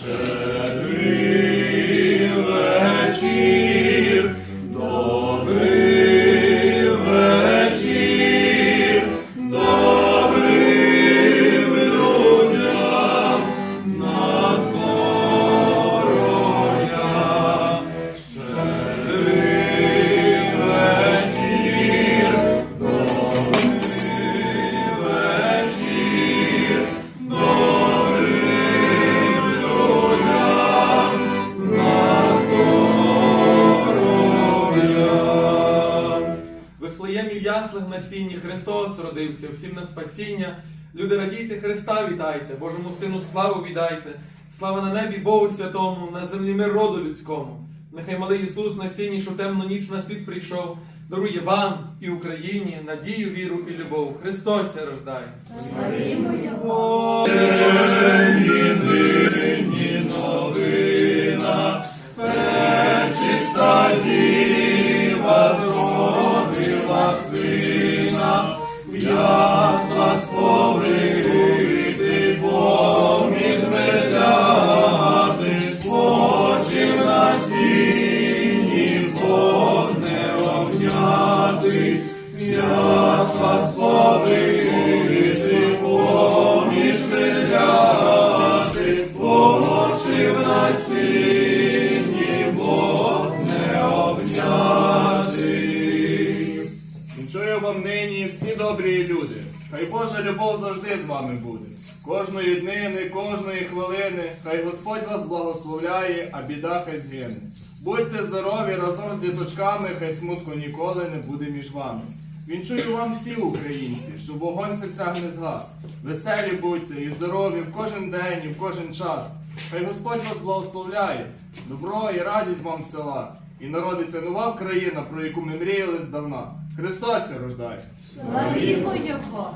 Щедрий Вифлеємі в яслах на сіні Христос родився, всім на спасіння. Люди, радійте Христа, вітайте, Божому Сину славу віддайте. Слава на небі Богу Святому, на землі мир роду людському. Нехай малий Ісус на сіні, що темну ніч на світ прийшов, дарує вам і Україні надію, віру і любов. Христос рождає. Сина, вас сповити Хай Божа любов завжди з вами буде. Кожної днини, кожної хвилини, хай Господь вас благословляє, а біда хай згине. Будьте здорові разом з діточками, хай смутку ніколи не буде між вами. Вінчую вам всі українці, щоб вогонь серцях не згас. Веселі будьте і здорові в кожен день і в кожен час. Хай Господь вас благословляє, добро і радість вам села. І народиться нова країна, про яку ми мріяли здавна. Христос рождає. Славімо Його!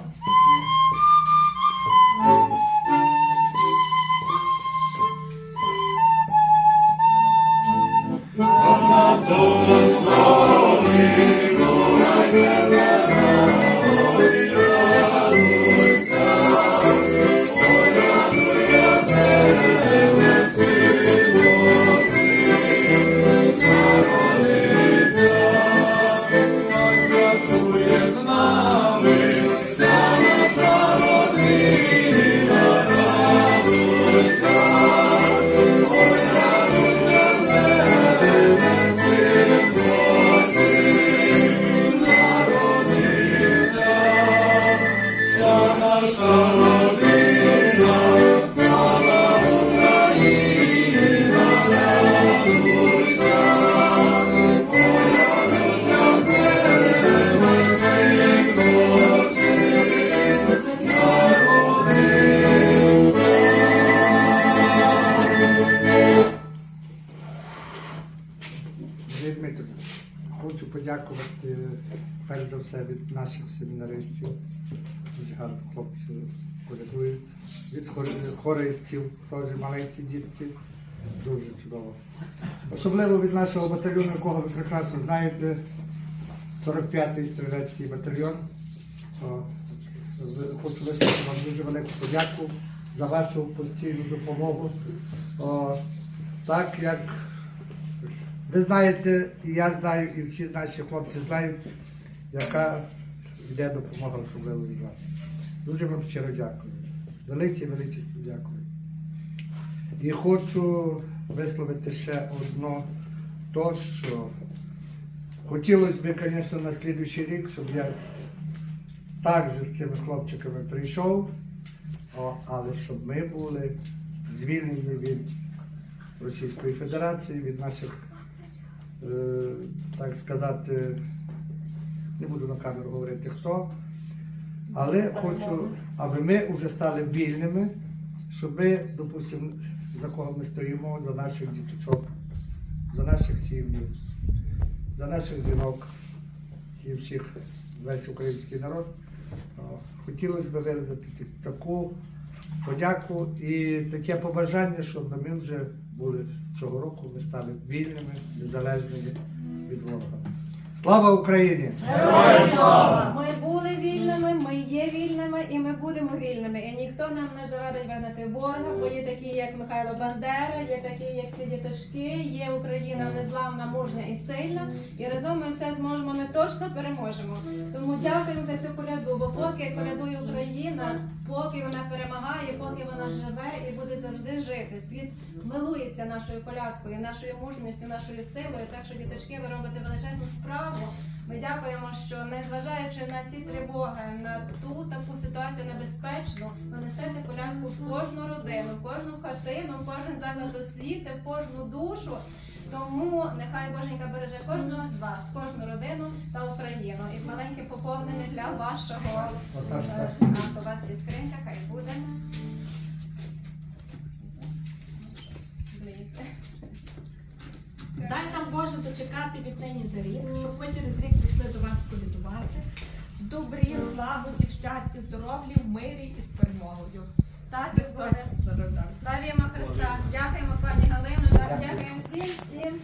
Подякувати перш за все від наших семінаристів. Дуже гарно хлопці колядують. Від хор- хористів, теж маленькі дітки. Дуже чудово. Особливо від нашого батальйону, якого ви прекрасно знаєте, 45-й стрілецький батальйон. Хочу висловити вам дуже велику подяку за вашу постійну допомогу. Так як ви знаєте, і я знаю, і всі наші хлопці знають, яка йде допомога особливо від вас. Дуже вам щиро дякую. Велике, велике дякую. І хочу висловити ще одно, то, що хотілося б, звісно, на слідуючий рік, щоб я також з цими хлопчиками прийшов, але щоб ми були звільнені від Російської Федерації, від наших так сказати, не буду на камеру говорити хто, але хочу, аби ми вже стали вільними, щоб допустимо, за кого ми стоїмо, за наших діточок, за наших сім'їв, за наших жінок і всіх, весь український народ. Хотілося б виразити таку подяку і таке побажання, щоб ми вже були цього року, ми стали вільними, незалежними від ворога. Слава Україні! Героям слава! Є вільними, і ми будемо вільними. І ніхто нам не завадить вигнати ворога, бо є такі, як Михайло Бандера, є такі, як ці діточки, є Україна незламна, мужня і сильна. І разом ми все зможемо, ми точно переможемо. Тому дякуємо за цю коляду, бо поки колядує Україна, поки вона перемагає, поки вона живе і буде завжди жити. Світ милується нашою колядкою, нашою мужністю, нашою силою. Так що, діточки, ви робите величезну справу. Ми дякуємо, що незважаючи на ці тривоги, на ту таку ситуацію небезпечну, ви несете колянку в кожну родину, в кожну хатину, в кожен заклад освіти, в кожну душу. Тому нехай Боженька береже кожного з вас, кожну родину та Україну. І маленьке поповнення для вашого. Е, так. а, вас чекати від нині за рік, щоб ми через рік прийшли до вас колядувати. З добрів, злагодів, щастя, здоров'я, мирі і з перемогою. Так, Христос. Ставимо Христа. Дякуємо пані Галину, дякуємо всім всім.